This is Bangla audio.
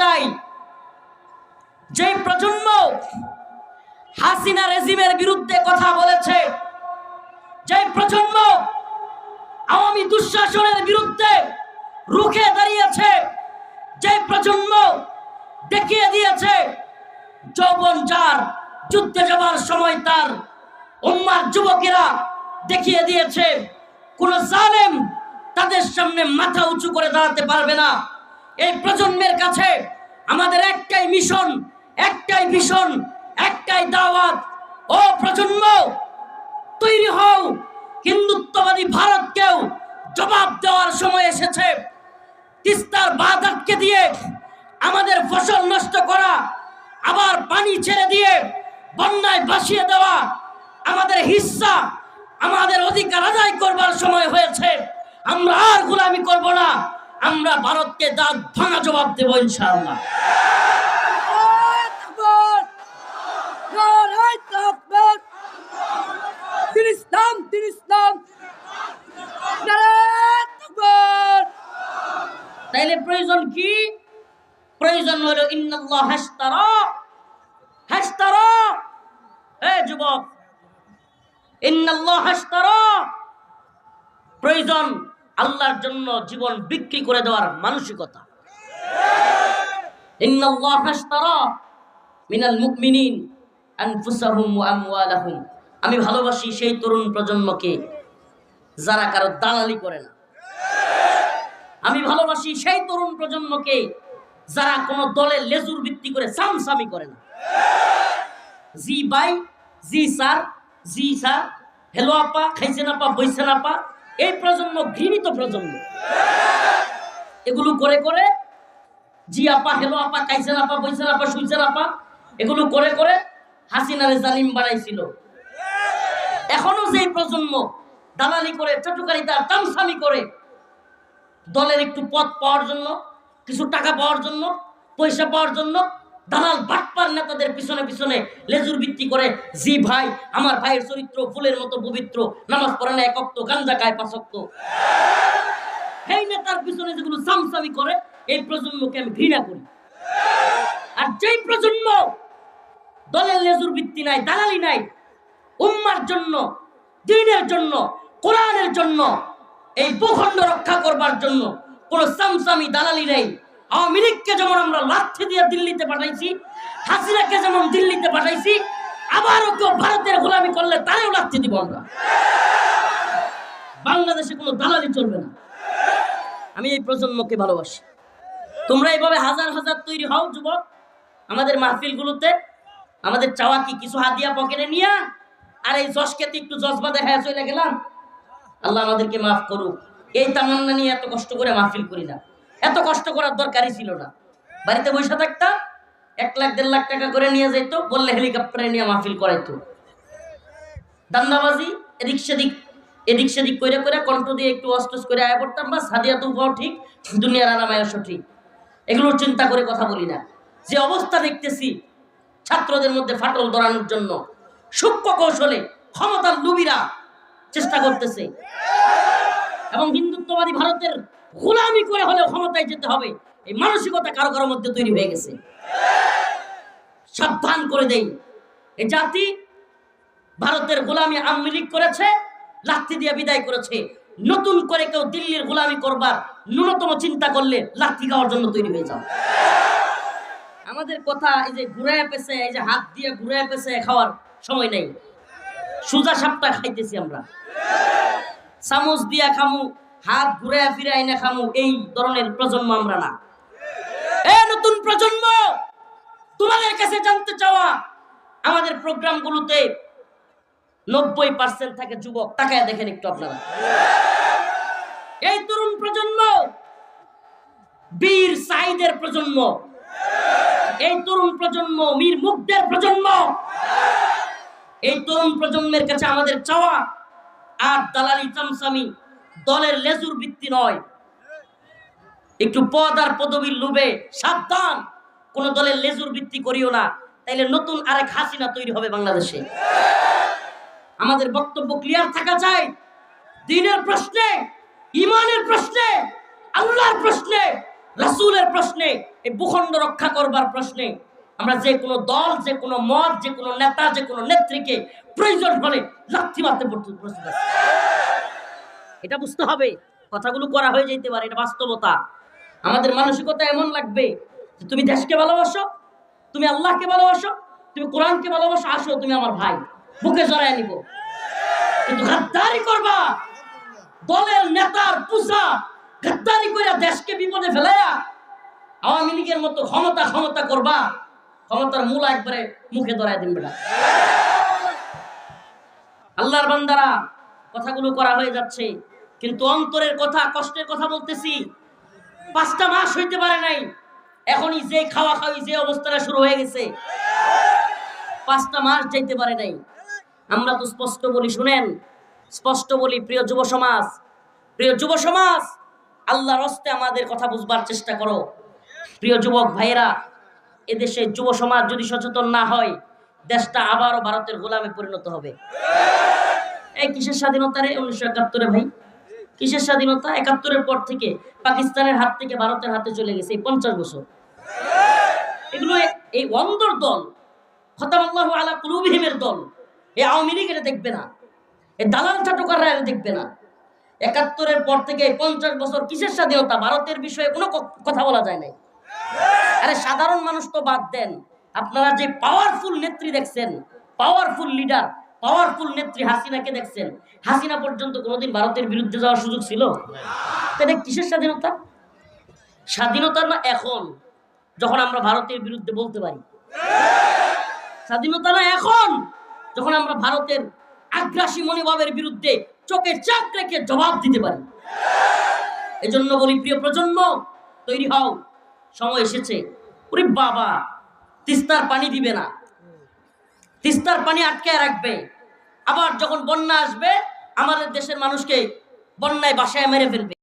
চাই। যে প্রজন্ম হাসিনা রেজিমের বিরুদ্ধে কথা বলেছে যে প্রজন্ম আওয়ামী দুঃশাসনের বিরুদ্ধে রুখে দাঁড়িয়েছে যে প্রজন্ম দেখিয়ে দিয়েছে, যৌবন যার, যুদ্ধে যাওয়ার সময় তার, উম্মার যুবকেরা দেখিয়ে দিয়েছে, কোন জালেম তাদের সামনে মাথা উঁচু করে দাঁড়াতে পারবে না। এই প্রজন্মের কাছে আমাদের একটাই মিশন, একটাই ভীষণ একটাই দাওয়াত। ও প্রজন্ম, তৈরি হও। হিন্দুত্ববাদী ভারতকেও জবাব দেওয়ার সময় এসেছে। তিস্তার বাঁধ দিয়ে আমাদের ফসল নষ্ট করা, আবার পানি ছেড়ে দিয়ে বন্যায় ভাসিয়ে দেওয়া আমাদের হিস্সা, আমাদের অধিকার আদায় করবার সময় হয়েছে। আমরা আর গোলামি করব না। আমরা ভারতকে দাঁত ভাঙা জবাব দেবো ইনশাআল্লাহ। তিনি ইসলাম তিনি ইসলাম তাইলে প্রয়োজন কি? প্রয়োজন হলো ইন্নাল্লাহ হাসতারা হাসতারা। হে যুবক, ইন্নাল্লাহ হাসতারা। প্রয়োজন আল্লাহর জন্য জীবন বিক্রি করে দেওয়ার মানসিকতা। আমি ভালোবাসি সেই তরুণ প্রজন্মকে যারা কারও দালালি করে না। আমি ভালোবাসি সেই তরুণ প্রজন্মকে যারা কোনো দলে লেজুর ভিত্তি করে সামসামি করে না। জি বাই জি স্যার জি স্যার, হেলো আপা, খাইছেন আপা, বইছেন আপা এই প্রজন্ম, ঘৃণিত প্রজন্ম। এগুলো করে করে জি আপা হেলো আপা খাইছেন আপা, বইছেন আপা, শুইছেন আপা, এগুলো করে করে হাসিনারে জালিম বানাইছিল। এখনও যে প্রজন্ম দালালি করে, চটুকারিতা, তামসামি করে, দলের একটু পদ পাওয়ার জন্য, কিছু টাকা পাওয়ার জন্য, পয়সা পাওয়ার জন্য দালাল বাটপার নেতাদের পিছনে পিছনে লেজুর ভিত্তি করে, জি ভাই, আমার ভাইয়ের চরিত্র ফুলের মতো পবিত্র, নামাজ পড়ে না একক্ত গাঞ্জা গায়ে পাশক্ত এই নেতার পিছনে যেগুলো সামসামি করে, এই প্রজন্মকে আমি ঘৃণা করি। আর যেই প্রজন্ম দলের লেজুর ভিত্তি নাই, দালালি নাই, উম্মার জন্য, দিনের জন্য, কোরআনের জন্য, এই ভূখণ্ড রক্ষা করবার জন্য কোনো সামসামি দালালি নেই। আওয়ামী লীগকে যেমন আমরা লাথি দিয়ে দিল্লিতে পাঠাইছি, হাসিনাকে যেমন দিল্লিতে পাঠাইছি, আবারও কেউ ভারতের গোলামি করলে তারেও লাথি দিব আমরা। বাংলাদেশে কোনো দালালি চলবে না। আমি এই প্রজন্মকে ভালোবাসি। তোমরা এইভাবে হাজার হাজার তৈরি হও, যুবক, আমাদের মাহফিলগুলোতে। আমাদের চাওয়া কি কিছু হাতিয়া পকেটে নিয়া? আর এই জশকেতে একটু জজবা দেখা চলে গেলাম। আল্লাহ আমাদেরকে মাফ করুক। এই তামান্না নিয়ে এত কষ্ট করে মাহফিল করি না। এত কষ্ট করার দরকারই ছিল না। বাড়িতে বসে থাকতাম, এক লাখ, দেড় লাখ টাকা করে নিয়ে যেত বললে হেলিকপ্টারে নিয়ে মাহফিল করাইতো। দান্দাবাজি, এদিক সেদিক এদিক সেদিক করে করে কণ্ঠ দিয়ে একটু অস্টস করে আয় পড়তাম, বাস, হাদিয়া তো উপাও ঠিক, দুনিয়ার আরামায়সও ঠিক। এগুলোর চিন্তা করে কথা বলি না। যে অবস্থা দেখতেছি, ছাত্রদের মধ্যে ফাটল ধরানোর জন্য, সূক্ষ্ম কৌশলে ক্ষমতার লুবিরা চেষ্টা করতেছে। এবং হিন্দুত্ববাদী ভারতের গোলামি করে হলেও ক্ষমতায় যেতে হবে। এই মানসিকতা কারও কারোর মধ্যে তৈরি হয়ে গেছে। সাবধান করে দেই। এই জাতি ভারতের গোলামি আওয়ামী লীগ করেছে লাথি দিয়ে বিদায় করেছে। নতুন করে কেউ দিল্লির গোলামি করবার ন্যূনতম চিন্তা করলে লাথি খাওয়ার জন্য তৈরি হয়ে যাও। আমাদের কথা এই যে ঘুরায় পেছে, এই যে হাত দিয়ে ঘুরায় পেছে খাওয়ার সময় নেই। সুজা সাপটা খাইতেছি আমরা। চামচ দিয়া খামু হাত ঘুরে ফিরাই আইনা খামু, এই ধরনের প্রজন্ম আমরা না। এ নতুন প্রজন্ম, তোমাদের কাছে জানতে চাওয়া, আমাদের প্রোগ্রামগুলোতে নব্বই পার্সেন্ট থাকে যুবক, তাকায় দেখেন একটু আপনারা। এই তরুণ প্রজন্ম, বীর সাইদের প্রজন্ম। এই তরুণ প্রজন্ম, মীর মুগ্ধের প্রজন্ম। এই তরুণ প্রজন্মের কাছে আমাদের চাওয়া, আর দালালি, চামচামি দলের লেজুর বৃত্তি নয়। একটু পদ আর পদবীর লোভে সাবধান। কোন দলের লেজুর ভিত্তি করিও না। তাইলে নতুন আরেক হাসিনা তৈরি হবে বাংলাদেশে। আমাদের বক্তব্য ক্লিয়ার থাকা চাই। দিনের প্রশ্নে, ইমানের প্রশ্নে, আল্লাহর প্রশ্নে, রাসূলের প্রশ্নে, এই ভূখণ্ড রক্ষা করবার প্রশ্নে আমরা যে কোনো দল, যে কোনো মত, যে কোনো নেতা, যে কোনো নেত্রীকে প্রয়োজন হলে লাথি মারতে প্রস্তুত আছি। এটা বুঝতে হবে। কথাগুলো করা হয়ে যেতে পারে, এটা বাস্তবতা। আমাদের মানসিকতা এমন লাগবে যে তুমি দেশকে ভালোবাসো, তুমি আল্লাহকে ভালোবাসো, তুমি কোরআনকে ভালোবাসো, আসো তুমি আমার ভাই। বুকে জড়ায় নিব। কিন্তু গাদ্দারি করবা। দলের নেতার পূজা গাদ্দারি করে দেশকে বিপদে ফেলাইয়া আওয়ামী লীগের মতো ক্ষমতা ক্ষমতা করবা। ক্ষমতার মূল একবারে মুখে ধরায় দিন বেটা। আল্লাহর বান্দারা, কথাগুলো করা হয়ে যাচ্ছে। কিন্তু অন্তরের কথা, কষ্টের কথা বলতেছি। পাঁচটা মাস হইতে পারে নাই। এখনই যে খাওয়া খাওয়ি যে অবস্থাটা শুরু হয়ে গেছে। পাঁচটা মাস যাইতে পারে নাই। আমরা তো স্পষ্ট বলি, শুনেন, স্পষ্ট বলি, প্রিয় যুব সমাজ, প্রিয় যুব সমাজ আল্লাহ রস্তে আমাদের কথা বুঝবার চেষ্টা করো। প্রিয় যুবক ভাইয়েরা, এদেশে যুব সমাজ যদি সচেতন না হয়, দেশটা আবারও ভারতের গোলামে পরিণত হবে। এই কিসের স্বাধীনতা রে উনিশশো একাত্তরে ভাই। কিসের স্বাধীনতা? একাত্তরের পর থেকে পাকিস্তানের হাত থেকে ভারতের হাতে চলে গেছে এই পঞ্চাশ বছর। এগুলো এই অন্দর দল, খতামাল্লাহু আলা কুলুবিহিমের দল এই আওয়ামী লীগ এটা দেখবে না। এই দালাল চাটুকাররা এটা দেখবে না। একাত্তরের পর থেকে পঞ্চাশ বছর কিসের স্বাধীনতা? ভারতের বিষয়ে কোনো কথা বলা যায় নাই। আরে সাধারণ মানুষ তো বাদ দেন। আপনারা যে পাওয়ারফুল নেত্রী দেখছেন পাওয়ারফুল লিডার পাওয়ারফুল নেত্রী হাসিনাকে দেখছেন। হাসিনা পর্যন্ত কোনোদিন ভারতের বিরুদ্ধে যাওয়ার সুযোগ ছিল? তো এটা কিসের স্বাধীনতা? স্বাধীনতা না এখন, যখন আমরা ভারতের বিরুদ্ধে বলতে পারি? স্বাধীনতা না এখন, যখন আমরা ভারতের আগ্রাসী মনোভাবের বিরুদ্ধে চোখে চাক রেখে জবাব দিতে পারি? এজন্য বলি, প্রিয় প্রজন্ম, তৈরি হও। সময় এসেছে। ওরে বাবা, তিস্তার পানি দিবে না। তিস্তার পানি আটকে রাখবে। আবার যখন বন্যা আসবে, আমাদের দেশের মানুষকে বন্যায় বাসায় মেরে ফেলবে।